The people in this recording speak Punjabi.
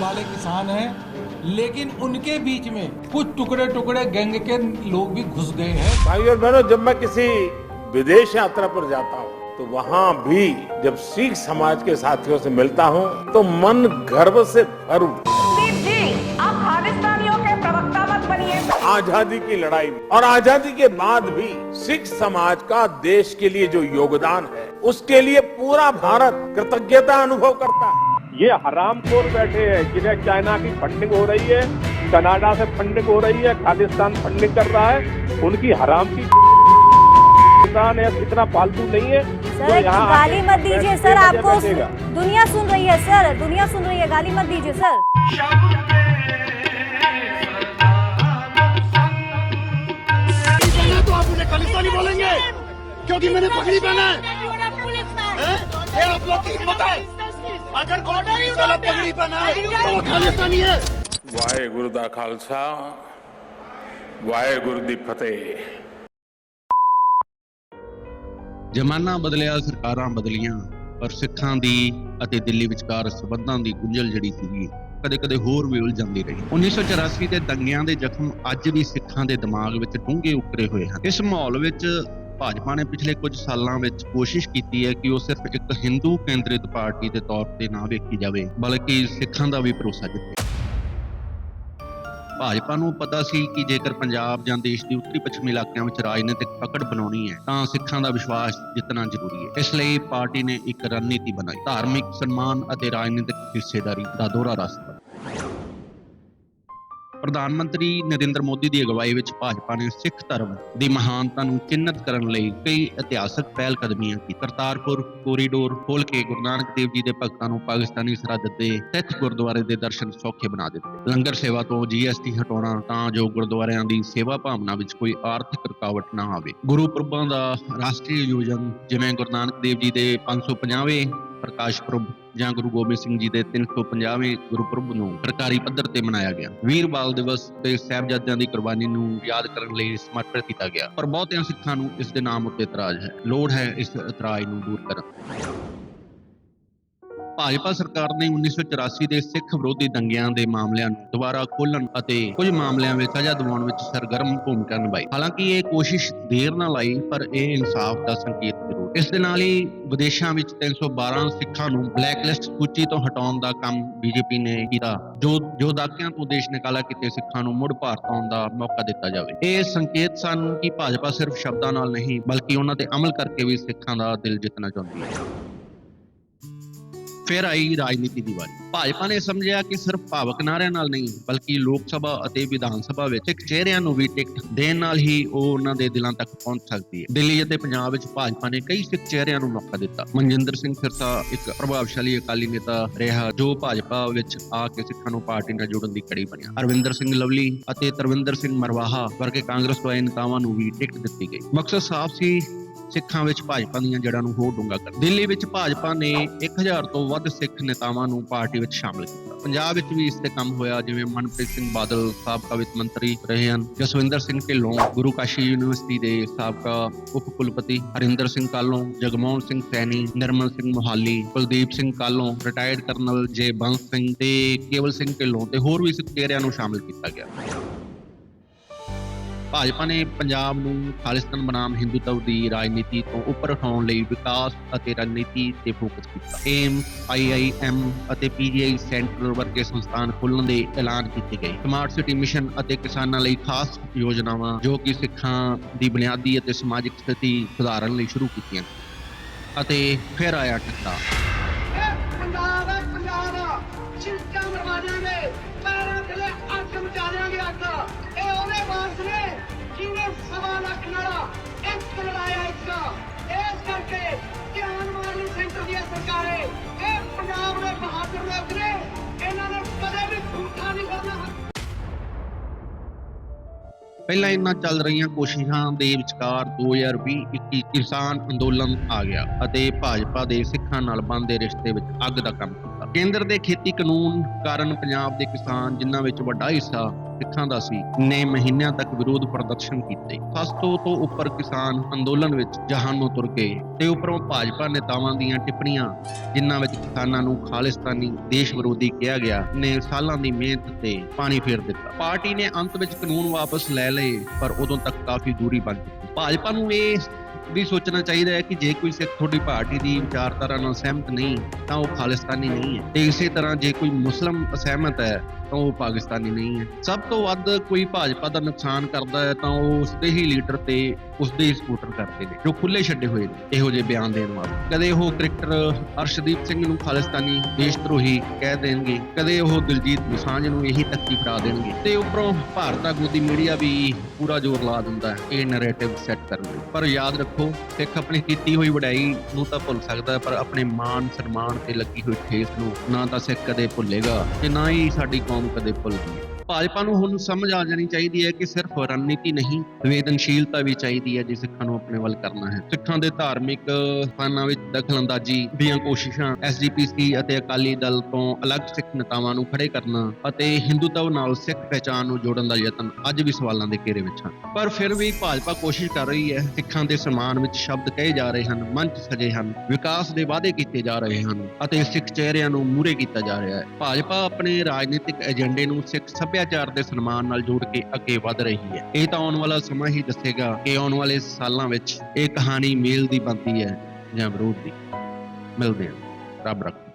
वाले किसान हैं लेकिन उनके बीच में कुछ टुकड़े टुकड़े गैंग के लोग भी घुस गए हैं। भाई और बहनों जब मैं किसी विदेश यात्रा पर जाता हूँ तो वहाँ भी जब सिख समाज के साथियों से मिलता हूँ तो मन गर्व से भर उठता जी आप खालिस्तानियों के प्रवक्ता मत बनिए। आज़ादी की लड़ाई में और आज़ादी के बाद भी सिख समाज का देश के लिए जो योगदान है उसके लिए पूरा भारत कृतज्ञता अनुभव करता है। ये हरामखोर बैठे हैं जिन्हें चाइना की फंडिंग हो रही है कनाडा से फंडिंग हो रही है खालिस्तान फंडिंग कर रहा है उनकी हराम की किसान है इतना फालतू नहीं है। सर गाली मत दीजिए सर आपको दुनिया सुन रही है सर दुनिया सुन रही है गाली मत दीजिए सर। तो आप मुझे खालिस्तानी बोलेंगे क्योंकि मैंने पगड़ी पहना है? ये आप लोग की हिम्मत है। ਅਗਰ ਕੋਟਾ ਨਹੀਂ ਉਤਾਰਾ ਪਗੜੀ ਪਹਿਨਾ ਤੋ ਖਾਲਿਸਤਾਨੀ ਹੈ। ਵਾਹਿਗੁਰੂ ਦਾ ਖਾਲਸਾ ਵਾਹਿਗੁਰੂ ਦੀ ਫਤਿਹ। ਜ਼ਮਾਨਾ ਬਦਲਿਆ ਸਰਕਾਰਾਂ ਬਦਲੀਆਂ ਪਰ ਸਿੱਖਾਂ ਦੀ ਅਤੇ ਦਿੱਲੀ ਵਿਚਕਾਰ ਸਬੰਧਾਂ ਦੀ ਗੁੰਝਲ ਜੜੀ ਸੀਗੀ ਕਦੇ-ਕਦੇ ਹੋਰ ਵੀ ਉਲਝ ਜਾਂਦੀ ਰਹੀ। 1984 ਦੇ ਦੰਗਿਆਂ ਦੇ ਜ਼ਖਮ ਅੱਜ ਵੀ ਸਿੱਖਾਂ ਦੇ ਦਿਮਾਗ ਵਿੱਚ ਡੂੰਘੇ ਉਕਰੇ ਹੋਏ ਹਨ। ਇਸ ਮਾਹੌਲ ਵਿੱਚ ਭਾਜਪਾ ਨੇ ਪਿਛਲੇ ਕੁਝ ਸਾਲਾਂ ਵਿੱਚ ਕੋਸ਼ਿਸ਼ ਕੀਤੀ ਹੈ ਕਿ ਉਹ ਸਿਰਫ ਇੱਕ ਹਿੰਦੂ ਕੇਂਦਰਿਤ ਪਾਰਟੀ ਦੇ ਤੌਰ ਤੇ ਨਾ ਵੇਖੀ ਜਾਵੇ, ਬਲਕਿ ਸਿੱਖਾਂ ਦਾ ਵੀ ਭਰੋਸਾ ਜਿੱਤੇ। ਭਾਜਪਾ ਨੂੰ ਪਤਾ ਸੀ ਕਿ ਜੇਕਰ ਪੰਜਾਬ ਜਾਂ ਦੇਸ਼ ਦੇ ਉੱਤਰੀ ਪੱਛਮੀ ਇਲਾਕਿਆਂ ਵਿੱਚ ਰਾਜਨੀਤਿਕ ਪਕੜ ਬਣਾਉਣੀ ਹੈ, ਤਾਂ ਸਿੱਖਾਂ ਦਾ ਵਿਸ਼ਵਾਸ ਜਿੱਤਣਾ ਜ਼ਰੂਰੀ ਹੈ। ਇਸ ਲਈ ਪਾਰਟੀ ਨੇ ਇੱਕ ਰਣਨੀਤੀ ਬਣਾਈ, ਧਾਰਮਿਕ ਸਨਮਾਨ ਅਤੇ ਰਾਜਨੀਤਿਕ ਹਿੱਸੇਦਾਰੀ ਦਾ ਦੋਹਰਾ ਰਸਤਾ। ਪ੍ਰਧਾਨ ਮੰਤਰੀ ਨਰਿੰਦਰ ਮੋਦੀ ਦੀ ਅਗਵਾਈ ਵਿੱਚ ਭਾਜਪਾ ਨੇ ਸਿੱਖ ਧਰਮ ਦੀ ਮਹਾਨਤਾ ਨੂੰ ਚਿੰਨਤ ਕਰਨ ਲਈ ਕਈ ਇਤਿਹਾਸਕ ਪਹਿਲ ਕਦਮੀਆਂ ਕੀਤੀ ਕਰਤਾਰਪੁਰ ਕੋਰੀਡੋਰ ਖੋਲ ਕੇ ਗੁਰੂ ਨਾਨਕ ਦੇਵ ਜੀ ਦੇ ਭਗਤਾਂ ਨੂੰ ਪਾਕਿਸਤਾਨੀ ਸਰਹੱਦ ਤੇ ਸਿੱਖ ਗੁਰਦੁਆਰੇ ਦੇ ਦਰਸ਼ਨ ਸੌਖੇ ਬਣਾ ਦਿੱਤੇ। ਲੰਗਰ ਸੇਵਾ ਤੋਂ ਜੀਐਸਟੀ ਹਟਾਉਣਾ ਤਾਂ ਜੋ ਗੁਰਦੁਆਰਿਆਂ ਦੀ ਸੇਵਾ ਭਾਵਨਾ ਵਿੱਚ ਕੋਈ ਆਰਥਿਕ ਰੁਕਾਵਟ ਨਾ ਆਵੇ। ਗੁਰੂ ਪੁਰਬਾਂ ਦਾ ਰਾਸ਼ਟਰੀ ਆਯੋਜਨ, ਜਿਵੇਂ ਗੁਰੂ ਨਾਨਕ ਦੇਵ ਜੀ ਦੇ 550ਵੇਂ ਪ੍ਰਕਾਸ਼ ਪੁਰਬ ਜਾਂ ਗੁਰੂ ਗੋਬਿੰਦ ਸਿੰਘ ਜੀ ਦੇ 350ਵੇਂ ਗੁਰਪੁਰਬ ਨੂੰ ਸਰਕਾਰੀ ਪੱਧਰ ਤੇ ਮਨਾਇਆ ਗਿਆ। ਵੀਰ ਬਾਲ ਦਿਵਸ ਤੇ ਸਾਹਿਬਜ਼ਾਦਿਆਂ ਦੀ ਕੁਰਬਾਨੀ ਨੂੰ ਯਾਦ ਕਰਨ ਲਈ ਸਮਰਪਿਤ ਕੀਤਾ ਗਿਆ। ਪਰ ਬਹੁਤਿਆਂ ਸਿੱਖਾਂ ਨੂੰ ਇਸ ਦੇ ਨਾਮ ਉੱਤੇ ਇਤਰਾਜ਼ ਹੈ। ਲੋੜ ਹੈ ਇਸ ਇਤਰਾਜ਼ ਨੂੰ ਦੂਰ ਕਰਨ। ਭਾਜਪਾ ਸਰਕਾਰ ਨੇ 1984 ਦੇ ਸਿੱਖ ਵਿਰੋਧੀ ਦੰਗਿਆਂ ਦੇ ਮਾਮਲਿਆਂ ਨੂੰ ਦੁਬਾਰਾ ਖੋਲਣ ਅਤੇ ਕੁਝ ਮਾਮਲਿਆਂ ਵਿੱਚ ਸਜ਼ਾ ਦਿਵਾਉਣ ਵਿੱਚ ਸਰਗਰਮ ਭੂਮਿਕਾ ਨਿਭਾਈ। ਹਾਲਾਂਕਿ ਇਹ ਕੋਸ਼ਿਸ਼ ਦੇਰ ਨਾਲ ਆਈ, ਪਰ ਇਹ ਇਨਸਾਫ ਦਾ ਸੰਕੇਤ ਇਸ ਦੇ ਨਾਲ ਹੀ ਵਿਦੇਸ਼ਾਂ ਵਿੱਚ 312 ਸਿੱਖਾਂ ਨੂੰ ਬਲੈਕਲਿਸਟ ਸੂਚੀ ਤੋਂ ਹਟਾਉਣ ਦਾ ਕੰਮ ਬੀਜੇਪੀ ਨੇ ਕੀਤਾ। ਜੋ ਜੋ ਦਾਕਿਆਂ ਤੋਂ ਦੇਸ਼ ਨਿਕਾਲਾ ਕੀਤੇ ਸਿੱਖਾਂ ਨੂੰ ਮੁੜ ਭਾਰਤ ਆਉਣ ਦਾ ਮੌਕਾ ਦਿੱਤਾ ਜਾਵੇ। ਇਹ ਸੰਕੇਤ ਸਨ ਕਿ ਭਾਜਪਾ ਸਿਰਫ ਸ਼ਬਦਾਂ ਨਾਲ ਨਹੀਂ, ਬਲਕਿ ਉਹਨਾਂ ਤੇ ਅਮਲ ਕਰਕੇ ਵੀ ਸਿੱਖਾਂ ਦਾ ਦਿਲ ਜਿੱਤਣਾ ਚਾਹੁੰਦੀ ਹੈ। ਫਿਰ ਆਈ ਰਾਜਨੀਤੀ ਦੀ ਵਾਰੀ। ਭਾਜਪਾ ਨੇ ਸਮਝਿਆ ਕਿ ਸਿਰਫ ਭਾਵਕ ਨਾਰਿਆਂ ਨਾਲ ਨਹੀਂ, ਬਲਕਿ ਲੋਕ ਸਭਾ ਅਤੇ ਵਿਧਾਨ ਸਭਾ ਵਿੱਚ ਇੱਕ ਚਿਹਰਿਆਂ ਨੂੰ ਵੀ ਟਿਕਟ ਦੇਣ ਨਾਲ ਹੀ ਉਹ ਉਹਨਾਂ ਦੇ ਦਿਲਾਂ ਤੱਕ ਪਹੁੰਚ ਸਕਦੀ ਹੈ। ਦਿੱਲੀ ਅਤੇ ਪੰਜਾਬ ਵਿੱਚ ਭਾਜਪਾ ਨੇ ਕਈ ਸਿੱਖ ਚਿਹਰਿਆਂ ਨੂੰ ਮੌਕਾ ਦਿੱਤਾ। ਮਨਜਿੰਦਰ ਸਿੰਘ ਸਿਰਸਾ ਇੱਕ ਪ੍ਰਭਾਵਸ਼ਾਲੀ ਅਕਾਲੀ ਨੇਤਾ ਰਿਹਾ, ਜੋ ਭਾਜਪਾ ਵਿੱਚ ਆ ਕੇ ਸਿੱਖਾਂ ਨੂੰ ਪਾਰਟੀ ਨਾਲ ਜੋੜਨ ਦੀ ਕੜੀ ਬਣਿਆ। ਅਰਵਿੰਦਰ ਸਿੰਘ ਲਵਲੀ ਅਤੇ ਤਰਵਿੰਦਰ ਸਿੰਘ ਮਰਵਾਹਾ ਵਰਗੇ ਕਾਂਗਰਸ ਵਾਲੇ ਨੇਤਾਵਾਂ ਨੂੰ ਵੀ ਟਿਕਟ ਦਿੱਤੀ ਗਈ। ਮਕਸਦ ਸਾਫ਼ ਸੀ ਸਿੱਖਾਂ ਵਿੱਚ ਭਾਜਪਾ ਦੀਆਂ ਜੜ੍ਹਾਂ ਨੂੰ ਹੋਰ ਡੂੰਘਾ ਕਰ ਦਿੱਲੀ ਵਿੱਚ ਭਾਜਪਾ ਨੇ 1000 ਤੋਂ ਵੱਧ ਸਿੱਖ ਨੇਤਾਵਾਂ ਨੂੰ ਪਾਰਟੀ ਵਿੱਚ ਸ਼ਾਮਲ ਕੀਤਾ। ਪੰਜਾਬ ਵਿੱਚ ਵੀ ਇਸ ਤੇ ਕੰਮ ਹੋਇਆ, ਜਿਵੇਂ ਮਨਪ੍ਰੀਤ ਸਿੰਘ ਬਾਦਲ ਸਾਬਕਾ ਵਿੱਤ ਮੰਤਰੀ ਰਹੇ ਹਨ, ਜਸਵਿੰਦਰ ਸਿੰਘ ਢਿੱਲੋਂ ਗੁਰੂ ਕਾਸ਼ੀ ਯੂਨੀਵਰਸਿਟੀ ਦੇ ਸਾਬਕਾ ਉਪ ਕੁਲਪਤੀ, ਹਰਿੰਦਰ ਸਿੰਘ ਕਾਲੋਂ, ਜਗਮੋਹਨ ਸਿੰਘ ਸੈਣੀ, ਨਿਰਮਲ ਸਿੰਘ ਮੋਹਾਲੀ, ਕੁਲਦੀਪ ਸਿੰਘ ਕਾਲੋਂ, ਰਿਟਾਇਰਡ ਕਰਨਲ ਜੇ ਬੰਸ ਸਿੰਘ ਤੇ ਕੇਵਲ ਸਿੰਘ ਢਿੱਲੋਂ ਤੇ ਹੋਰ ਵੀ ਸਿੱਖ ਚਿਹਰਿਆਂ ਨੂੰ ਸ਼ਾਮਲ ਕੀਤਾ ਗਿਆ। ਭਾਜਪਾ ਨੇ ਪੰਜਾਬ ਨੂੰ ਖਾਲਿਸਤਾਨ ਬਨਾਮ ਹਿੰਦੂਤਵ ਦੀ ਰਾਜਨੀਤੀ ਤੋਂ ਉੱਪਰ ਉਠਾਉਣ ਲਈ ਵਿਕਾਸ ਅਤੇ ਰਣਨੀਤੀ ਤੇ ਫੋਕਸ ਕੀਤਾ। ਏਮ ਆਈਆਈਐਮ ਅਤੇ ਪੀਜੀਆਈ ਸੈਂਟਰ ਵਰਗੇ ਸੰਸਥਾਨ ਖੋਲ੍ਹਣ ਦੇ ਐਲਾਨ ਕੀਤੇ ਗਏ। ਸਮਾਰਟ ਸਿਟੀ ਮਿਸ਼ਨ ਅਤੇ ਕਿਸਾਨਾਂ ਲਈ ਖਾਸ ਯੋਜਨਾਵਾਂ, ਜੋ ਕਿ ਸਿੱਖਾਂ ਦੀ ਬੁਨਿਆਦੀ ਅਤੇ ਸਮਾਜਿਕ ਸਥਿਤੀ ਸੁਧਾਰਨ ਲਈ ਸ਼ੁਰੂ ਕੀਤੀਆਂ। ਅਤੇ ਫਿਰ ਆਇਆ ਟੱਕਾ। ਪੰਜਾਬ ਹੈ ਪੰਜਾਬ ਚਿੰਤਾ ਮਰਵਾ ਦਿਆਂਗੇ। ਪੈਰਾਂ ਥੱਲੇ ਅੱਗ ਮਚਾ ਦਿਆਂਗੇ ਅੱਗ। ਪਹਿਲਾਂ ਇਹਨਾਂ ਚੱਲ ਰਹੀਆਂ ਕੋਸ਼ਿਸ਼ਾਂ ਦੇ ਵਿਚਕਾਰ 2020-21 ਕਿਸਾਨ ਅੰਦੋਲਨ ਆ ਗਿਆ ਅਤੇ ਭਾਜਪਾ ਦੇ ਸਿੱਖਾਂ ਨਾਲ ਬੰਦੇ ਰਿਸ਼ਤੇ ਵਿੱਚ ਅੱਗ ਦਾ ਕੰਮ ਕੀਤਾ। ਕੇਂਦਰ ਦੇ ਖੇਤੀ ਕਾਨੂੰਨ ਕਾਰਨ ਪੰਜਾਬ ਦੇ ਕਿਸਾਨ ਜਿਨ੍ਹਾਂ ਵਿੱਚ ਵੱਡਾ ਹਿੱਸਾ ਸਿੱਖਾਂ ਦਾ ਸੀ, ਨੇ ਮਹੀਨਿਆਂ ਤੱਕ ਵਿਰੋਧ ਪ੍ਰਦਰਸ਼ਨ ਕੀਤੇ। ਸਸਤੋ ਤੋਂ ਉੱਪਰ ਕਿਸਾਨ ਅੰਦੋਲਨ ਵਿੱਚ ਜਹਾਨ ਤੁਰ ਗਏ ਤੇ ਉੱਪਰੋਂ ਭਾਜਪਾ ਨੇਤਾਵਾਂ ਦੀਆਂ ਟਿੱਪਣੀਆਂ, ਜਿਨ੍ਹਾਂ ਵਿੱਚ ਕਿਸਾਨਾਂ ਨੂੰ ਖਾਲਿਸਤਾਨੀ ਦੇਸ਼ ਵਿਰੋਧੀ ਕਿਹਾ ਗਿਆ, ਨੇ ਸਾਲਾਂ ਦੀ ਮਿਹਨਤ ਤੇ ਪਾਣੀ ਫੇਰ ਦਿੱਤਾ। ਪਾਰਟੀ ਨੇ ਅੰਤ ਵਿੱਚ ਕਾਨੂੰਨ ਵਾਪਸ ਲੈ ਲਏ, ਪਰ ਉਦੋਂ ਤੱਕ ਕਾਫੀ ਦੂਰੀ ਬਣ ਚੁੱਕੀ ਭਾਜਪਾ ਨੂੰ ਇਹ ਵੀ ਸੋਚਣਾ ਚਾਹੀਦਾ ਹੈ ਕਿ ਜੇ ਕੋਈ ਸਿੱਖ ਤੁਹਾਡੀ ਪਾਰਟੀ ਦੀ ਵਿਚਾਰਧਾਰਾ ਨਾਲ ਸਹਿਮਤ ਨਹੀਂ, ਤਾਂ ਉਹ ਖਾਲਿਸਤਾਨੀ ਨਹੀਂ ਹੈ। ਤੇ ਇਸੇ ਤਰ੍ਹਾਂ ਜੇ ਕੋਈ ਮੁਸਲਮ ਅਸਹਿਮਤ ਹੈ, ਤਾਂ ਉਹ ਪਾਕਿਸਤਾਨੀ ਨਹੀਂ ਹੈ। ਸਭ ਤੋਂ ਵੱਧ ਕੋਈ ਭਾਜਪਾ ਦਾ ਨੁਕਸਾਨ ਕਰਦਾ ਹੈ, ਤਾਂ ਉਹ ਉਸਦੇ ਹੀ ਲੀਡਰ ਤੇ ਉਸਦੇ ਹੀ ਸਪੋਰਟਰ ਕਰਦੇ ਨੇ, ਜੋ ਖੁੱਲੇ ਛੱਡੇ ਹੋਏ ਨੇ, ਇਹੋ ਜਿਹੇ ਬਿਆਨ ਦੇਣ ਵਾਲੇ। ਕਦੇ ਉਹ ਕ੍ਰਿਕਟਰ ਅਰਸ਼ਦੀਪ ਸਿੰਘ ਨੂੰ ਖਾਲਿਸਤਾਨੀ ਦੇਸ਼ ਧਰੋਹੀ ਕਹਿ ਦੇਣਗੇ, ਕਦੇ ਉਹ ਦਿਲਜੀਤ ਦੋਸਾਂਝ ਨੂੰ ਇਹੀ ਤੱਕੀ ਫੜਾ ਦੇਣਗੇ। ਤੇ ਉੱਪਰੋਂ ਭਾਰਤ ਦਾ ਗੋਦੀ ਮੀਡੀਆ ਵੀ ਪੂਰਾ ਜ਼ੋਰ ਲਾ ਦਿੰਦਾ ਹੈ, ਇਹ ਨੈਰੇਟਿਵ ਸੈੱਟ ਕਰਨ ਲਈ। ਪਰ ਯਾਦ ਰੱਖੋ ਸਿੱਖ ਆਪਣੀ ਕੀਤੀ ਹੋਈ ਵਡਾਈ ਨੂੰ ਤਾਂ ਭੁੱਲ ਸਕਦਾ, ਪਰ ਆਪਣੇ ਮਾਨ ਸਨਮਾਨ ਤੇ ਲੱਗੀ ਹੋਈ ਠੇਸ ਨੂੰ ਨਾ ਤਾਂ ਸਿੱਖ ਕਦੇ ਭੁੱਲੇਗਾ ਤੇ ਨਾ ਹੀ ਸਾਡੀ ਕੌਮ ਕਦੇ ਭੁੱਲਦੀ। ਹੈ ਭਾਜਪਾ ਨੂੰ ਹੁਣ ਸਮਝ ਆ ਜਾਣੀ ਚਾਹੀਦੀ ਹੈ ਕਿ ਸਿਰਫ ਰਣਨੀਤੀ ਨਹੀਂ, ਸੰਵੇਦਨਸ਼ੀਲਤਾ ਵੀ ਚਾਹੀਦੀ ਹੈ ਜੇ ਸਿੱਖਾਂ ਨੂੰ ਆਪਣੇ ਵੱਲ ਕਰਨਾ ਹੈ। ਸਿੱਖਾਂ ਦੇ ਧਾਰਮਿਕ ਸਥਾਨਾਂ ਵਿੱਚ ਦਖਲਅੰਦਾਜ਼ੀ ਦੀਆਂ ਕੋਸ਼ਿਸ਼ਾਂ ਐਸਜੀਪੀਸੀ ਅਤੇ ਅਕਾਲੀ ਦਲ ਤੋਂ ਅਲੱਗ ਸਿੱਖ ਨੇਤਾਵਾਂ ਨੂੰ ਖੜੇ ਕਰਨਾ ਅਤੇ ਹਿੰਦੂਤਵ ਨਾਲ ਸਿੱਖ ਪਹਿਚਾਣ ਨੂੰ ਜੋੜਨ ਦਾ ਯਤਨ ਅੱਜ ਵੀ ਸਵਾਲਾਂ ਦੇ ਘੇਰੇ ਵਿੱਚ ਹਨ। ਪਰ ਫਿਰ ਵੀ ਭਾਜਪਾ ਕੋਸ਼ਿਸ਼ ਕਰ ਰਹੀ ਹੈ ਸਿੱਖਾਂ ਦੇ ਸਮਾਨ ਵਿੱਚ ਸ਼ਬਦ ਕਹੇ ਜਾ ਰਹੇ ਹਨ, ਮੰਚ ਸਜੇ ਹਨ, ਵਿਕਾਸ ਦੇ ਵਾਅਦੇ ਕੀਤੇ ਜਾ ਰਹੇ ਹਨ ਅਤੇ ਸਿੱਖ ਚਿਹਰਿਆਂ ਨੂੰ ਮੂਹਰੇ ਕੀਤਾ ਜਾ ਰਿਹਾ ਹੈ। ਭਾਜਪਾ ਆਪਣੇ ਰਾਜਨੀਤਿਕ ਏਜੰਡੇ ਨੂੰ ਸਿੱਖ ਸੱਭਿਆਚਾਰ ਦੇ ਸਨਮਾਨ ਨਾਲ ਜੋੜ ਕੇ ਅੱਗੇ ਵਧ ਰਹੀ ਹੈ। ਇਹ ਤਾਂ ਆਉਣ ਵਾਲਾ ਸਮਾਂ ਹੀ ਦੱਸੇਗਾ ਕਿ ਆਉਣ ਵਾਲੇ ਸਾਲਾਂ ਵਿੱਚ ਇਹ ਕਹਾਣੀ ਮੇਲ ਦੀ ਬਣਦੀ ਹੈ ਜਾਂ ਵਿਰੋਧ ਦੀ। ਮਿਲਦੇ ਹਾਂ। ਰੱਬ ਰੱਖ।